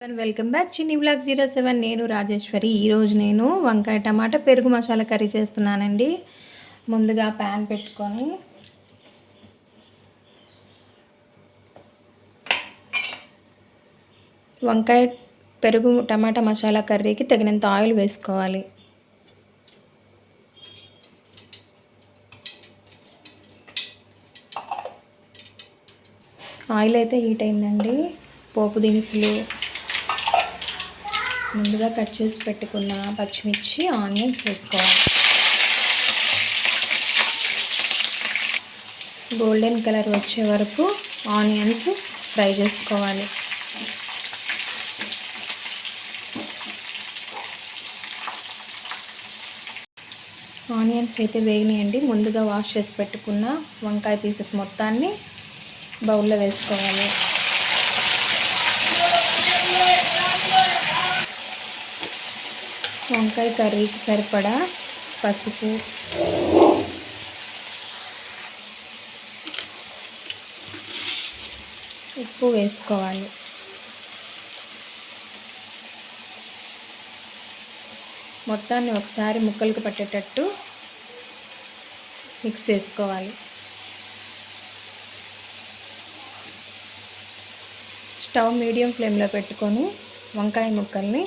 Welcome back Chinni block zero seven నేను రాజేశ్వరి. ఈరోజు నేను వంకాయ టమాటా పెరుగు మసాలా కర్రీ చేస్తున్నానండి. ముందుగా ప్యాన్ పెట్టుకొని వంకాయ పెరుగు టమాటా మసాలా కర్రీకి తగినంత ఆయిల్ వేసుకోవాలి. ఆయిల్ అయితే హీట్ అయిందండి. పోపు దినుసులు ముందుగా కట్ చేసి పెట్టుకున్న పచ్చిమిర్చి ఆనియన్స్ వేసుకోవాలి. గోల్డెన్ కలర్ వచ్చే వరకు ఆనియన్స్ ఫ్రై చేసుకోవాలి. ఆనియన్స్ అయితే వేగినాయండి. ముందుగా వాష్ చేసి పెట్టుకున్న వంకాయ పీసెస్ మొత్తాన్ని బౌల్లో వేసుకోవాలి. వంకాయ కర్రీకి సరిపడా పసుపు. ఉప్పు వేసుకోవాలి. మొత్తాన్ని ఒకసారి ముక్కలకు పట్టేటట్టు మిక్స్ చేసుకోవాలి. స్టవ్ మీడియం ఫ్లేమ్లో పెట్టుకొని వంకాయ ముక్కల్ని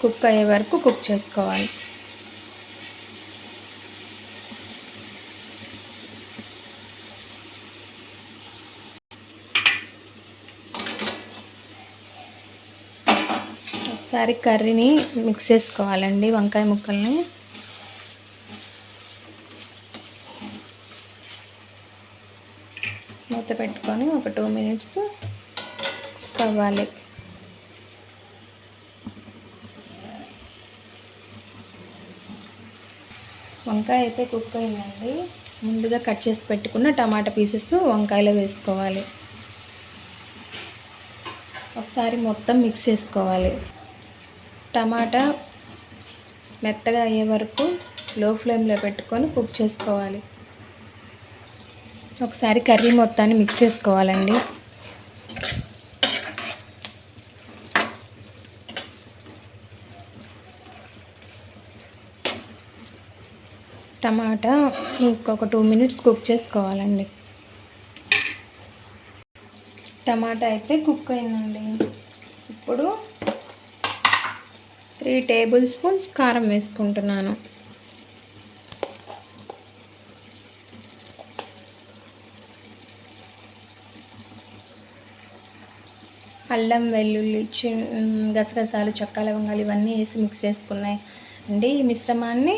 కుక్ అయ్యే వరకు కుక్ చేసుకోవాలి. ఒకసారి కర్రీని మిక్స్ చేసుకోవాలండి వంకాయ ముక్కల్ని. మూత పెట్టుకొని ఒక టూ మినిట్స్ కవ్వాలి. వంకాయ అయితే కుక్ అయిందండి ముందుగా కట్ చేసి పెట్టుకున్న టమాటా పీసెస్ వంకాయలో వేసుకోవాలి. ఒకసారి మొత్తం మిక్స్ చేసుకోవాలి. టమాటా మెత్తగా అయ్యే వరకు లో ఫ్లేమ్లో పెట్టుకొని కుక్ చేసుకోవాలి. ఒకసారి కర్రీ మొత్తాన్ని మిక్స్ చేసుకోవాలండి. టమాటా ఇంకొక టూ మినిట్స్ కుక్ చేసుకోవాలండి. టమాటా అయితే కుక్ అయిందండి. ఇప్పుడు త్రీ టేబుల్ స్పూన్స్ కారం వేసుకుంటున్నాను. అల్లం వెల్లుల్లి చి గసగసాలు చక్క లవంగాలు ఇవన్నీ వేసి మిక్స్ చేసుకున్నాయి అండి ఈ మిశ్రమాన్ని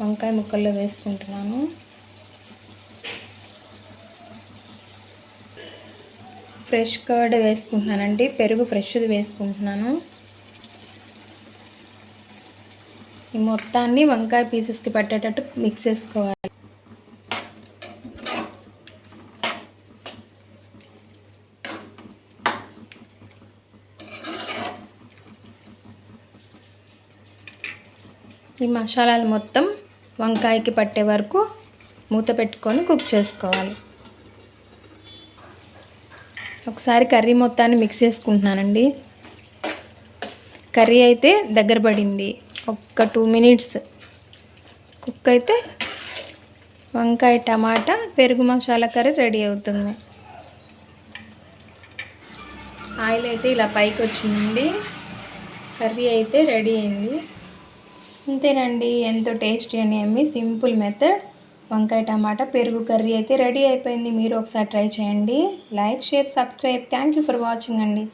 వంకాయ ముక్కల్లో వేసుకుంటున్నాను. ఫ్రెష్ కర్డ్ వేసుకుంటున్నానండి. పెరుగు ఫ్రెష్ది వేసుకుంటున్నాను. ఈ మొత్తాన్ని వంకాయ పీసెస్కి పట్టేటట్టు మిక్స్ చేసుకోవాలి. ఈ మసాలాలు మొత్తం వంకాయకి పట్టే వరకు మూత పెట్టుకొని కుక్ చేసుకోవాలి. ఒకసారి కర్రీ మొత్తాన్ని మిక్స్ చేసుకుంటున్నానండి. కర్రీ అయితే దగ్గర పడింది. ఒక్క టూ మినిట్స్ కుక్ అయితే వంకాయ టమాటా పెరుగు మసాలా కర్రీ రెడీ అవుతుంది. ఆయిల్ అయితే ఇలా పైకి వచ్చిందండి. కర్రీ అయితే రెడీ అయింది. అంతేనండి ఎంతో టేస్టీ అని అమ్మి సింపుల్ మెథడ్. వంకాయ టమాటా పెరుగు కర్రీ అయితే రెడీ అయిపోయింది. మీరు ఒకసారి ట్రై చేయండి. Like share subscribe. Thank you for watching అండి.